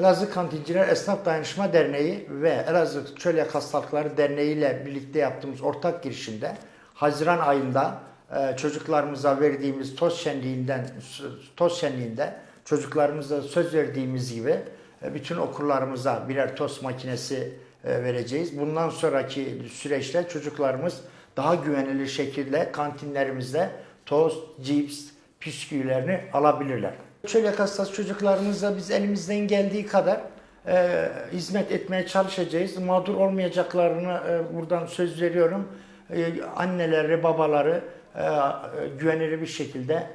Elazığ Kantinciler Esnaf Dayanışma Derneği ve Elazığ Çölyak Hastalıkları Derneği ile birlikte yaptığımız ortak girişimde Haziran ayında e, çocuklarımıza verdiğimiz toz şenliğinden toz şenliğinde çocuklarımıza söz verdiğimiz gibi e, bütün okullarımıza birer toz makinesi e, vereceğiz. Bundan sonraki süreçte çocuklarımız daha güvenilir şekilde kantinlerimizde toz, cips, bisküvilerini alabilirler. Çölyak hastası çocuklarımıza biz elimizden geldiği kadar e, hizmet etmeye çalışacağız. Mağdur olmayacaklarını e, buradan söz veriyorum. E, anneleri, babaları e, güvenilir bir şekilde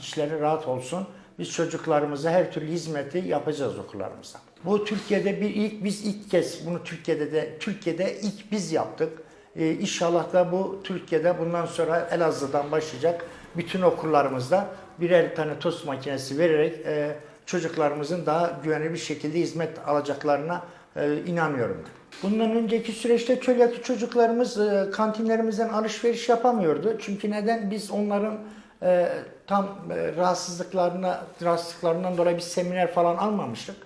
içleri rahat olsun. Biz çocuklarımıza her türlü hizmeti yapacağız okullarımızda. Bu Türkiye'de bir ilk, biz ilk kez bunu Türkiye'de de Türkiye'de ilk biz yaptık. Ee, inşallah da bu Türkiye'de bundan sonra Elazığ'dan başlayacak bütün okullarımızda birer tane tost makinesi vererek e, çocuklarımızın daha güvenli bir şekilde hizmet alacaklarına e, inanıyorum. Bundan önceki süreçte çölyaklı çocuklarımız e, kantinlerimizden alışveriş yapamıyordu. Çünkü neden? Biz onların e, tam e, rahatsızlıklarına rahatsızlıklarından dolayı bir seminer falan almamıştık.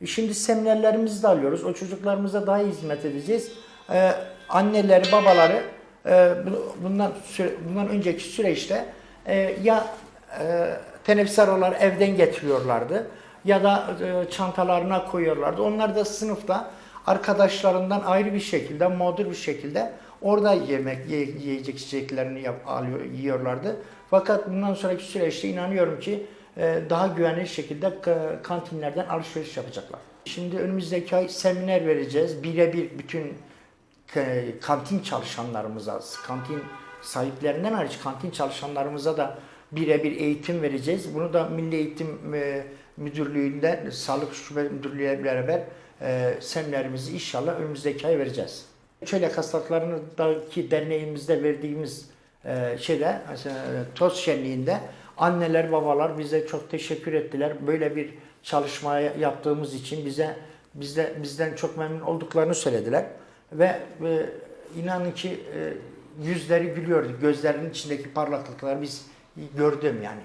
E, Şimdi seminerlerimizi de alıyoruz. O çocuklarımıza daha iyi hizmet edeceğiz. E, anneleri, babaları e, bu- bundan süre- bundan önceki süreçte e, ya e, teneffüs evden getiriyorlardı ya da e, çantalarına koyuyorlardı. Onlar da sınıfta arkadaşlarından ayrı bir şekilde, mağdur bir şekilde orada yemek, ye- yiyecek içeceklerini yap, alıyor, yiyorlardı. Fakat bundan sonraki süreçte inanıyorum ki e, daha güvenli şekilde ka- kantinlerden alışveriş yapacaklar. Şimdi önümüzdeki ay seminer vereceğiz. Birebir bütün e, kantin çalışanlarımıza, kantin sahiplerinden hariç kantin çalışanlarımıza da birebir eğitim vereceğiz. Bunu da Milli Eğitim e, Müdürlüğü'nde, Sağlık Şube Müdürlüğü ile beraber e, seminerimizi inşallah önümüzdeki ay vereceğiz. Çölyak hastalıklarındaki derneğimizde verdiğimiz e, şeyde, toz şenliğinde anneler, babalar bize çok teşekkür ettiler. Böyle bir çalışmaya yaptığımız için bize bizde bizden çok memnun olduklarını söylediler ve e, inanın ki e, yüzleri gülüyordu. Gözlerinin içindeki parlaklıkları biz gördüm yani.